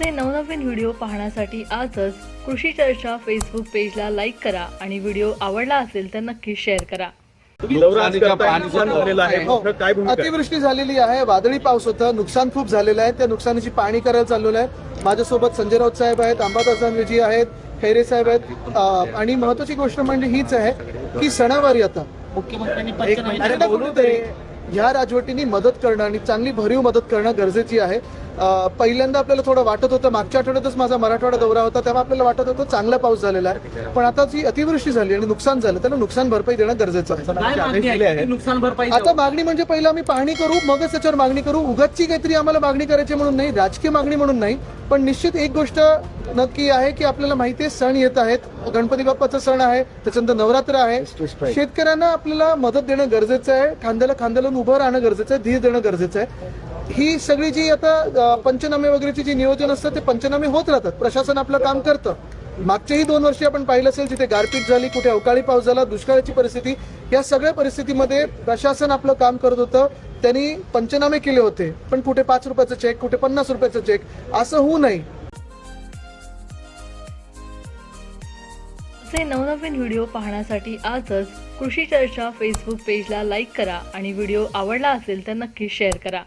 असे नवनवीन व्हिडिओ पाहण्यासाठी आजच कृषी चर्चा फेसबुक पेजला लाईक करा आणि व्हिडिओ आवडला असेल तर नक्की शेअर करा. हो. अतिवृष्टी झालेली आहे. वादळी पाऊस होता. नुकसान खूप झालेलं आहे. त्या नुकसानीची पाहणी करायला चाललेलं आहे. माझ्यासोबत संजय राऊत साहेब आहेत अंबादास दानवेजी आहेत खैरे साहेब आहेत. आणि महत्वाची गोष्ट म्हणजे हीच आहे की सणावारी आता मुख्यमंत्र्यांनी ह्या राजवटींनी मदत करणं आणि चांगली भरीव मदत करणं गरजेची आहे. पहिल्यांदा आपल्याला थोडं वाटत होतं मागच्या आठवड्यातच माझा मराठवाडा दौरा होता तेव्हा आपल्याला वाटत होतं चांगला पाऊस झालेला आहे. पण आता जी अतिवृष्टी झाली आणि नुकसान झालं त्याला नुकसान भरपाई देणं गरजेचं आहे. आता मागणी म्हणजे पहिलं आम्ही पाहणी करू मगच त्याच्यावर मागणी करू. उगाचची काहीतरी आम्हाला मागणी करायची म्हणून नाही राजकीय मागणी म्हणून नाही. पण निश्चित एक गोष्ट नक्की आहे की आपल्याला माहिती आहे सण येत आहेत. गणपती बाप्पाचा सण आहे त्याच्यानंतर नवरात्र आहे. शेतकऱ्यांना आपल्याला मदत देणं गरजेचं आहे खांद्याला खांद्याला उभं राहणं गरजेचं आहे धीर देणं गरजेचं आहे. ही सगळी जी आता पंचनामे वगैरेची जी नियोजन असतं ते पंचनामे होत राहतात. प्रशासन आपलं काम करतं. मागचेही दोन वर्षी आपण पाहिलं असेल जिथे गारपीट झाली कुठे अवकाळी पाऊस झाला दुष्काळाची परिस्थिती या सगळ्या परिस्थितीमध्ये प्रशासन आपलं काम करत होतं. त्यांनी पंचनामे केले होते पण कुठे पाच रुपयाचं चेक कुठे पन्नास रुपयाचं चेक असं होऊ नये असे नवनवीन व्हिडिओ पाहण्यासाठी आजच कृषी चर्चा फेसबुक पेजला लाईक करा आणि व्हिडिओ आवडला असेल तर नक्की शेअर करा.